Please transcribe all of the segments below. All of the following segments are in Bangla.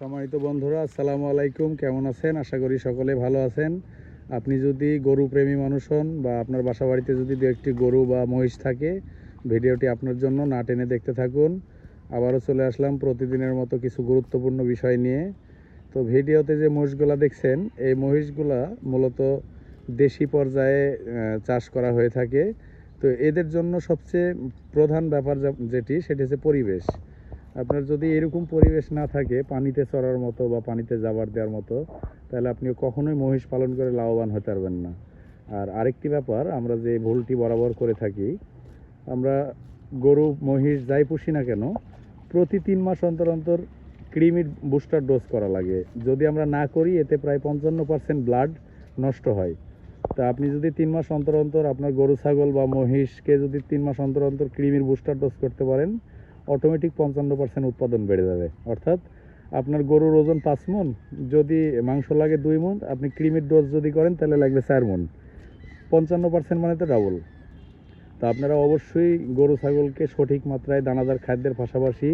সম্মানিত বন্ধুরা, আসসালামু আলাইকুম। কেমন আছেন? আশা করি সকলে ভালো আছেন। আপনি যদি গরু প্রেমী মানুষ হন বা আপনার বাসা বাড়িতে যদি দু একটি গরু বা মহিষ থাকে, ভিডিওটি আপনার জন্য না টেনে দেখতে থাকুন। আবারও চলে আসলাম প্রতিদিনের মতো কিছু গুরুত্বপূর্ণ বিষয় নিয়ে। তো ভিডিওতে যে মহিষগুলা দেখছেন, এই মহিষগুলা মূলত দেশি পর্যায়ে চাষ করা হয়ে থাকে। তো এদের জন্য সবচেয়ে প্রধান ব্যাপার যেটি, সেটি হচ্ছে পরিবেশ। আপনার যদি এরকম পরিবেশ না থাকে, পানিতে চড়ার মতো বা পানিতে যাবার দেওয়ার মতো, তাহলে আপনি কখনোই মহিষ পালন করে লাভবান হতে পারবেন না। আর আরেকটি ব্যাপার, আমরা যে ভুলটি বরাবর করে থাকি, আমরা গরু, মহিষ যাই পুষি না কেন, প্রতি তিন মাস অন্তর অন্তর ক্রিমির বুস্টার ডোজ করা লাগে। যদি আমরা না করি, এতে প্রায় পঞ্চান্ন পার্সেন্ট ব্লাড নষ্ট হয়। তা আপনি যদি তিন মাস অন্তর অন্তর আপনার গরু, ছাগল বা মহিষকে যদি তিন মাস অন্তর অন্তর কৃমির বুস্টার ডোজ করতে পারেন অটোমেটিক পঞ্চান্ন পার্সেন্ট উৎপাদন বেড়ে যাবে। অর্থাৎ আপনার গরুর ওজন পাঁচ মন, যদি মাংস লাগে দুই মন, আপনি ক্রিমির ডোজ যদি করেন, তাহলে লাগবে চার মন। পঞ্চান্ন পার্সেন্ট মানে তো ডাবল তা আপনারা অবশ্যই গরু, ছাগলকে সঠিক মাত্রায় দানাদার খাদ্যের পাশাপাশি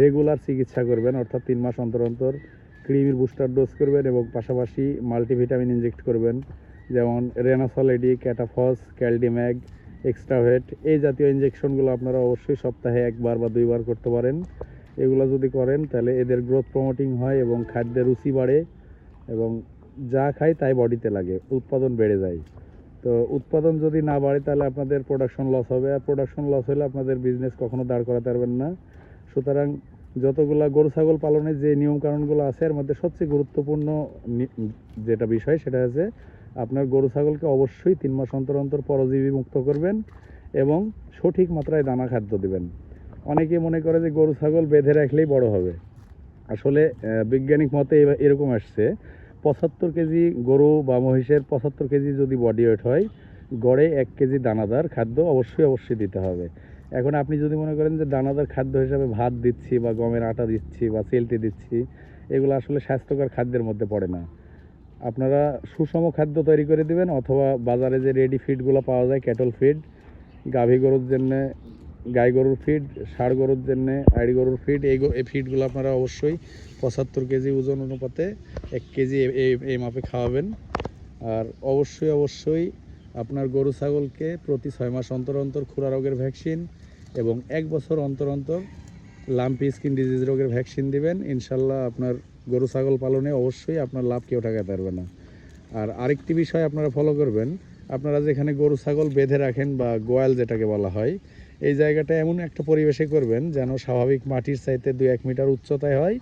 রেগুলার চিকিৎসা করবেন, অর্থাৎ তিন মাস অন্তর অন্তর ক্রিমির বুস্টার ডোজ করবেন এবং পাশাপাশি মাল্টিভিটামিন ইনজেক্ট করবেন। যেমন রেনাসল এডি ক্যাটাফস ক্যালডিম্যাগ এক্সট্রাভেট এই জাতীয় ইনজেকশনগুলো আপনারা অবশ্যই সপ্তাহে একবার বা দুইবার করতে পারেন। এগুলো যদি করেন, তাহলে এদের গ্রোথ প্রমোটিং হয় এবং খাদ্যের রুচি বাড়ে এবং যা খায় তাই বডিতে লাগে, উৎপাদন বেড়ে যায়। তো উৎপাদন যদি না বাড়ে, তাহলে আপনাদের প্রোডাকশন লস হবে। আর প্রোডাকশন লস হলে আপনাদের বিজনেস কখনো দাঁড় করাতে পারবেন না। সুতরাং যতগুলা গরু, ছাগল পালনের যে নিয়ম কানুনগুলো আছে, এর মধ্যে সবচেয়ে গুরুত্বপূর্ণ যেটা বিষয়, সেটা হচ্ছে আপনার গরু ছাগলকে অবশ্যই তিন মাস অন্তর অন্তর পরজীবী মুক্ত করবেন এবং সঠিক মাত্রায় দানা খাদ্য দিবেন। অনেকে মনে করে যে গরু ছাগল বেঁধে রাখলেই বড় হবে। আসলে বৈজ্ঞানিক মতে এরকম আসছে। পঁচাত্তর কেজি গরু বা মহিষের পঁচাত্তর কেজি যদি বডি ওয়েট হয়, গড়ে এক কেজি দানাদার খাদ্য অবশ্যই অবশ্যই দিতে হবে। এখন আপনি যদি মনে করেন যে দানাদার খাদ্য হিসাবে ভাত দিচ্ছি বা গমের আটা দিচ্ছি বা চেলটি দিচ্ছি, এগুলো আসলে স্বাস্থ্যকর খাদ্যের মধ্যে পড়ে না। আপনারা সুষম খাদ্য তৈরি করে দিবেন, অথবা বাজারে যে রেডি ফিডগুলো পাওয়া যায় ক্যাটল ফিড গাভী গরুর জন্যে গাই গরুর ফিড ষাড় গরুর জন্যে আড়ি গরুর ফিড এই এই ফিডগুলো আপনারা অবশ্যই পঁচাত্তর কেজি ওজন অনুপাতে এক কেজি এই মাপে খাওয়াবেন। আর অবশ্যই অবশ্যই আপনার গরু ছাগলকে প্রতি ছয় মাস অন্তর অন্তর খুরা রোগের ভ্যাকসিন এবং এক বছর অন্তর অন্তর লাম্পি স্কিন ডিজিজ রোগের ভ্যাকসিন দিবেন। ইনশাল্লাহ আপনার গরু, ছাগল পালনে অবশ্যই আপনার লাভ কেউ ঠেকাতে পারবে না। আর আরেকটি বিষয় আপনারা ফলো করবেন, আপনারা যেখানে গরু, ছাগল বেঁধে রাখেন বা গোয়াল যেটাকে বলা হয়, এই জায়গাটা এমন একটা পরিবেশে করবেন যেন স্বাভাবিক মাটির চাইতে দুই এক মিটার উচ্চতায় হয়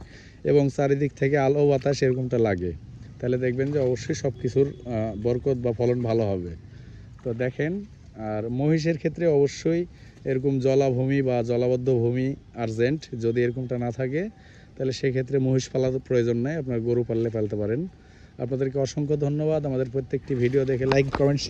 এবং চারিদিক থেকে আলো, বাতাস এরকমটা লাগে। তাহলে দেখবেন যে অবশ্যই সব কিছুর বরকত বা ফলন ভালো হবে। তো দেখেন, আর মহিষের ক্ষেত্রে অবশ্যই এরকম জলাভূমি বা জলাবদ্ধ ভূমি আর্জেন্ট যদি এরকমটা না থাকে তাহলে সেক্ষেত্রে মহিষ পালার প্রয়োজন নাই, আপনার গরু পাললে পালতে পারেন। আপনাদেরকে অসংখ্য ধন্যবাদ। আমাদের প্রত্যেকটি ভিডিও দেখে লাইক কমেন্ট